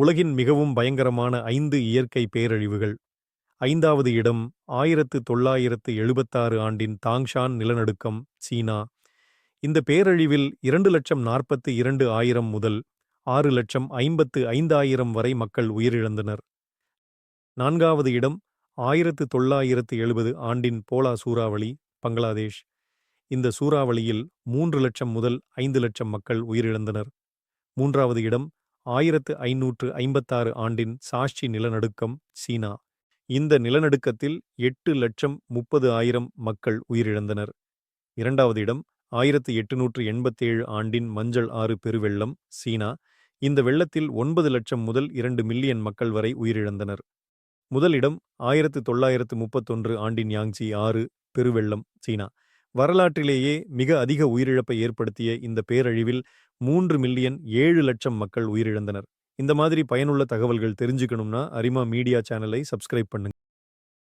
உலகின் மிகவும் பயங்கரமான ஐந்து இயற்கை பேரழிவுகள். ஐந்தாவது இடம் ஆயிரத்து தொள்ளாயிரத்து எழுபத்தாறு ஆண்டின் தாங்ஷான் நிலநடுக்கம் சீனா. இந்த பேரழிவில் இரண்டு லட்சம் நாற்பத்து இரண்டு ஆயிரம் முதல் ஆறு லட்சம் ஐம்பத்து ஐந்தாயிரம் வரை மக்கள் உயிரிழந்தனர். நான்காவது இடம் ஆயிரத்து தொள்ளாயிரத்து எழுபது ஆண்டின் போலா சூறாவளி பங்களாதேஷ். இந்த சூறாவளியில் மூன்று லட்சம் முதல் ஐந்து லட்சம் மக்கள் உயிரிழந்தனர். மூன்றாவது இடம் ஆயிரத்து ஐநூற்று ஐம்பத்தாறு ஆண்டின் சாஷி நிலநடுக்கம் சீனா. இந்த நிலநடுக்கத்தில் எட்டு லட்சம் முப்பது ஆயிரம் மக்கள் உயிரிழந்தனர். இரண்டாவது இடம் ஆயிரத்து எட்டுநூற்று எண்பத்தேழு ஆண்டின் மஞ்சள் ஆறு பெருவெள்ளம் சீனா. இந்த வெள்ளத்தில் ஒன்பது லட்சம் முதல் இரண்டு மில்லியன் மக்கள் வரை உயிரிழந்தனர். முதலிடம் ஆயிரத்து தொள்ளாயிரத்து முப்பத்தொன்று ஆண்டின் யாங்ஜி ஆறு பெருவெள்ளம் சீனா. வரலாற்றிலேயே மிக அதிக உயிரிழப்பை ஏற்படுத்திய இந்த பேரழிவில் மூன்று மில்லியன் ஏழு லட்சம் மக்கள் உயிரிழந்தனர். இந்த மாதிரி பயனுள்ள தகவல்கள் தெரிஞ்சுக்கணும்னா அரிமா மீடியா சேனலை சப்ஸ்கிரைப் பண்ணுங்க.